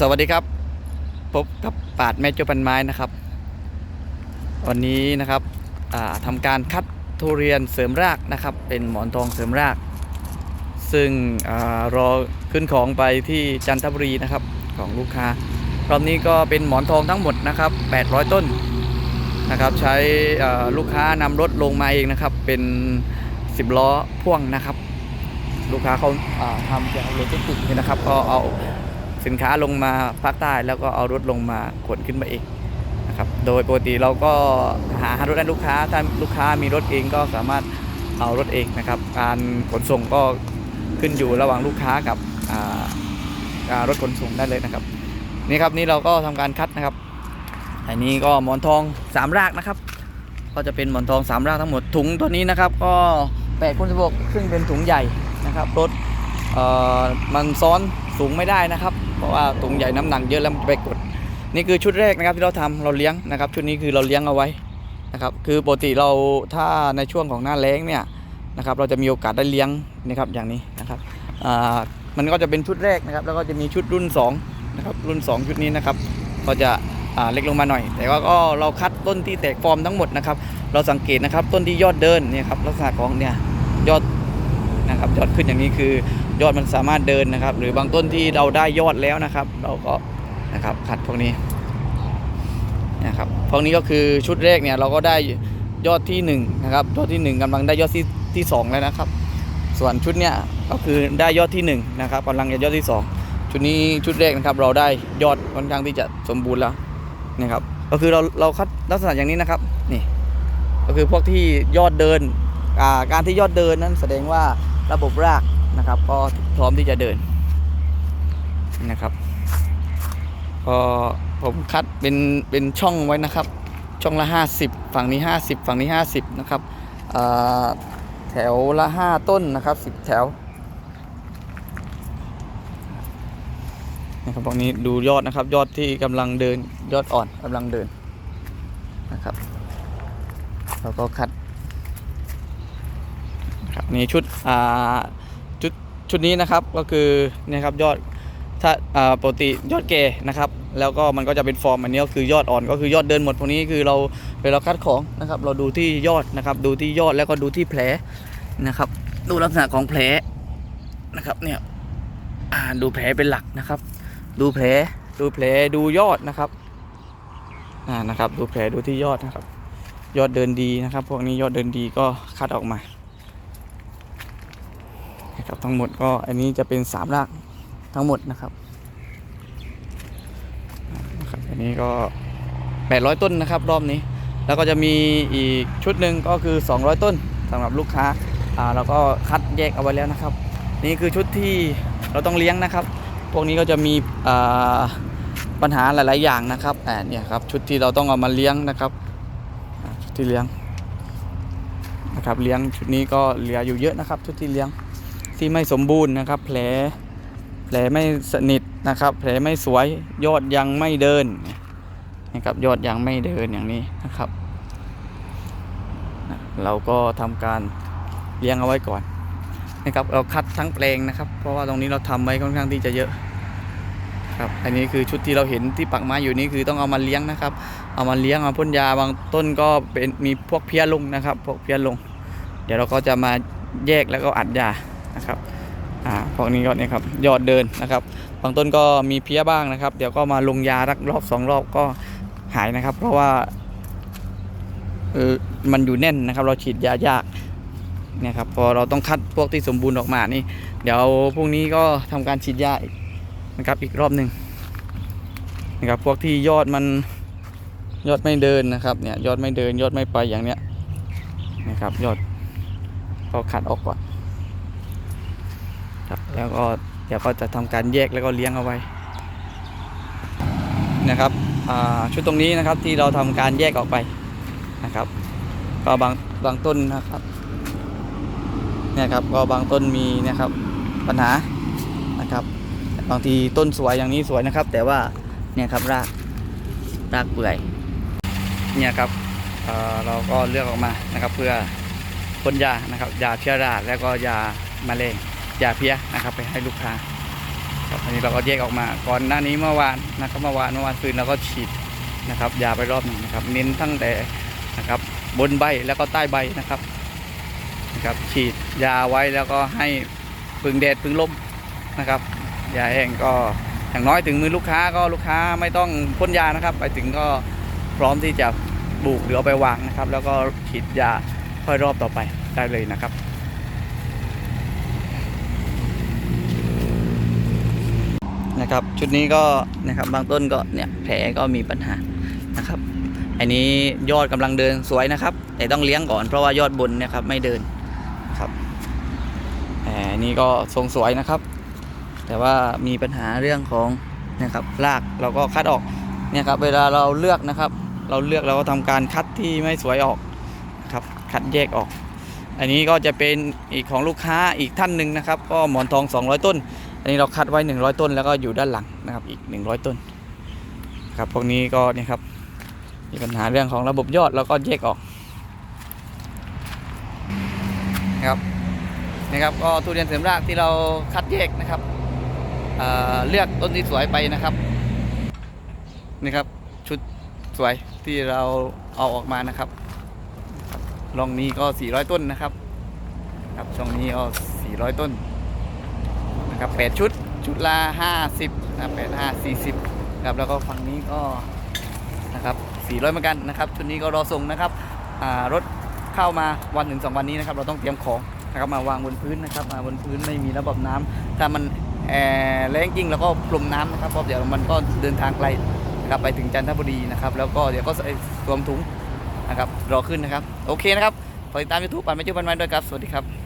สวัสดีครับ พบกับปาดแม่โจปันไม้นะครับ วันนี้นะครับอ่าทำการคัดทุเรียนเสริมรากนะครับ เป็นหมอนทองเสริมราก ซึ่งอรอขึ้นของไปที่จันทบุรีนะครับของลูกค้ารอบนี้ก็เป็นหมอนทองทั้งหมดนะครับ 800 ต้นนะครับ ใช้ลูกค้านำรถลงมาเองนะครับ เป็น 10 ล้อพ่วงนะครับ ลูกค้าเขาทำเกี่ยวกับโลจิสติกนี่นะครับก็เอา สินค้าลงมาภาคใต้แล้วก็เอารถลงมาขนขึ้นมาเองนะครับโดยปกติเราก็หารถให้ลูกค้าถ้าลูกค้ามีรถเองก็สามารถเอารถเองนะครับ การขนส่งก็ขึ้นอยู่ระหว่างลูกค้ากับรถขนส่งได้เลยนะครับ นี่ครับนี่เราก็ทำการคัดนะครับอันนี้ก็หมอนทองสามรากนะครับ ก็จะเป็นหมอนทองสามรากทั้งหมดถุงตัวนี้นะครับ ก็8คูณ16ซึ่งเป็นถุงใหญ่นะครับรถมันซ้อนสูงไม่ได้นะครับ ราะว่าถุงใหญ่น้ำหนักเยอะแล้วมันจะไปกด นี่คือชุดแรกนะครับที่เราทำเราเลี้ยงนะครับ ชุดนี้คือเราเลี้ยงเอาไว้นะครับ คือปกติเราถ้าในช่วงของหน้าแล้งเนี่ยนะครับ เราจะมีโอกาสได้เลี้ยงนะครับอย่างนี้นะครับมันก็จะเป็นชุดแรกนะครับ แล้วก็จะมีชุดรุ่น2นะครับรุ่น 2 ชุดนี้นะครับก็จะเล็กลงมาหน่อย แต่ว่าก็เราคัดต้นที่แตกฟอร์มทั้งหมดนะครับ เราสังเกตนะครับต้นที่ยอดเดินเนี่ยครับลักษณะของเนี่ย ยอดขึ้นอย่างนี้คือยอดมันสามารถเดินนะครับ หรือบางต้นที่เราได้ยอดแล้วนะครับ เราก็นะครับคัดพวกนี้นะครับพวกนี้ก็คือชุดแรกเนี่ยเราก็ได้ยอดที่หนึ่งนะครับยอดที่หนึ่งกำลังได้ยอดที่ที่สองแล้วนะครับ ส่วนชุดเนี้ยก็คือได้ยอดที่หนึ่งนะครับกำลังจะยอดที่สองชุดนี้ชุดแรกนะครับ เราได้ยอดค่อนข้างที่จะสมบูรณ์แล้วนะครับ ก็คือเราเราคัดลักษณะอย่างนี้นะครับนี่ก็คือพวกที่ยอดเดินการที่ยอดเดินนั้นแสดงว่า ระบบรากนะครับ ก็พร้อมที่จะเดินนะครับก็ผมคัดเป็นเป็นช่องไว้นะครับ ช่องละ 50 ฝั่งนี้ 50 ฝั่งนี้ 50 นะครับแถวละ 5 ต้นนะครับ 10 แถวนะครับตรงนี้ดูยอดนะครับยอดที่กำลังเดินยอดอ่อนกำลังเดินนะครับเราก็คัด นี่ชุดอ่าชุดชุดนี้นะครับก็คือเนี่ยครับยอดถ้าอ่าปกติยอดเกนะครับ แล้วก็มันก็จะเป็นฟอร์มอันนี้ก็คือยอดอ่อนก็คือยอดเดินหมดพวกนี้คือเราเวลาคัดของนะครับ เราดูที่ยอดนะครับ ดูที่ยอดแล้วก็ดูที่แผลนะครับ ดูลักษณะของแผลนะครับเนี่ยดูแผลเป็นหลักนะครับ ดูแผลดูแผลดูยอดนะครับอ่านะครับ ดูแผลดูที่ยอดนะครับ ยอดเดินดีนะครับ พวกนี้ยอดเดินดีก็คัดออกมา นะครับทั้งหมดก็อันนี้จะเป็นสามรากทั้งหมดนะครับนะครับ อันนี้ก็800ต้นนะครับรอบนี้ แล้วก็จะมีอีกชุดหนึ่งก็คือ200ต้นสำหรับลูกค้าอ่าเราก็คัดแยกเอาไว้แล้วนะครับ นี่คือชุดที่เราต้องเลี้ยงนะครับ พวกนี้ก็จะมีอ่าปัญหาหลาย ๆ อย่างนะครับอ่าเนี่ยครับชุดที่เราต้องเอามาเลี้ยงนะครับชุดที่เลี้ยงนะครับเลี้ยงชุดนี้ก็เหลืออยู่เยอะนะครับชุดที่เลี้ยง ที่ไม่สมบูรณ์นะครับ แผลแผลไม่สนิทนะครับ แผลไม่สวยยอดยังไม่เดินนะครับยอดยังไม่เดินอย่างนี้นะครับ เราก็ทำการเลี้ยงเอาไว้ก่อนนะครับเราคัดทั้งแปลงนะครับ เพราะว่าตรงนี้เราทำไว้ค่อนข้างที่จะเยอะครับอันนี้คือชุดที่เราเห็นที่ปักไม้อยู่นี่คือต้องเอามาเลี้ยงนะครับ เอามาเลี้ยงเอาพ่นยาบางต้นก็เป็นมีพวกเพี้ยลงนะครับ พวกเพี้ยลง เดี๋ยวเราก็จะมาแยกแล้วก็อัดยา นะครับอ่าพวกนี้ก็เนี่ยครับยอดเดินนะครับบางต้นก็มีเพี้ยบ้างนะครับ เดี๋ยวก็มาลงยารักรอบสองรอบก็หายนะครับ เพราะว่าเออมันอยู่แน่นนะครับ เราฉีดยายากเนี่ยครับพอเราต้องคัดพวกที่สมบูรณ์ออกมานี่ เดี๋ยวพรุ่งนี้ก็ทำการฉีดยาอีกนะครับอีกรอบหนึ่งนะครับพวกที่ยอดมันยอดไม่เดินนะครับเนี่ยยอดไม่เดินยอดไม่ไปอย่างเนี้ยนะครับยอดก็ขัดออกก่อน ครับแล้วก็เดี๋ยวก็จะทำการแยกแล้วก็เลี้ยงเอาไว้นะครับชุดตรงนี้นะครับที่เราทำการแยกออกไปนะครับ ก็บางบางต้นนะครับเนี่ยครับก็บางต้นมีนะครับปัญหานะครับบางทีต้นสวยอย่างนี้สวยนะครับ แต่ว่าเนี่ยครับรากรากเปื่อยเนี่ยครับเเราก็เลือกออกมานะครับ เพื่อพ่นยานะครับยาเชื้อราแล้วก็ยาแมลง ยาเพี้ยนะครับ ไปให้ลูกค้าครับอันนี้เราก็แยกออกมาก่อนหน้านี้เมื่อวานนะครับเมื่อวานเมื่อวานคืนเราก็ฉีดนะครับยาไปรอบหนึ่งนะครับ เน้นตั้งแต่นะครับบนใบแล้วก็ใต้ใบนะครับนะครับฉีดยาไว้แล้วก็ให้พึ่งแดดพึ่งลมนะครับยาแห้งก็อย่างน้อยถึงมือลูกค้าก็ลูกค้าไม่ต้องพ่นยานะครับ ไปถึงก็พร้อมที่จะปลูกหรือเอาไปวางนะครับ แล้วก็ฉีดยาค่อยรอบต่อไปได้เลยนะครับ นะ ครับ ชุดนี้ก็นะครับบางต้นก็เนี่ยแผลก็มีปัญหานะครับ อันนี้ยอดกำลังเดินสวยนะครับ แต่ต้องเลี้ยงก่อนเพราะว่ายอดบนเนะครับไม่เดินครับแผลนี้ก็ทรงสวยนะครับ แต่ว่ามีปัญหาเรื่องของนะครับรากเราก็คัดออกเนี่ยครับเวลาเราเลือกนะครับ เราเลือกเราก็ทำการคัดที่ไม่สวยออกนะครับคัดแยกออก อันนี้ก็จะเป็นอีกของลูกค้าอีกท่านหนึ่งนะครับ ก็หมอนทอง 200 ต้น อันนี้เราคัดไว้ 100 ต้นแล้วก็อยู่ด้านหลังนะครับอีก 100 ต้นครับพวกนี้ก็เนี่ยครับมีปัญหาเรื่องของระบบยอดแล้วก็แยกออกนะครับนะครับก็ทุเรียนเสริมรากที่เราคัดแยกนะครับเเลือกต้นที่สวยไปนะครับนี่ครับชุดสวยที่เราเอาออกมานะครับครับลองนี้ก็ 400 ต้นนะครับ ครับช่องนี้ก็400 ต้น นะครับแปดชุดชุดละห้าสิบนะแปดห้าสี่สิบครับแล้วก็ฝั่งนี้ก็นะครับสี่ร้อยเหมือนกันนะครับชุดนี้ก็รอส่งนะครับอ่ารถเข้ามาวันถึงสองวันนี้นะครับเราต้องเตรียมของนะครับมาวางบนพื้นนะครับมาบนพื้นไม่มีระบบน้ำถ้ามันแอร์แรงจริงแล้วก็พรมน้ำนะครับเพราะเดี๋ยวมันก็เดินทางไกลนะครับไปถึงจันทบุรีนะครับแล้วก็เดี๋ยวก็สวมถุงนะครับรอขึ้นนะครับ โอเคนะครับฝากติดตามยูทูบปันไม่จุบันไว้ด้วยครับ สวัสดีครับ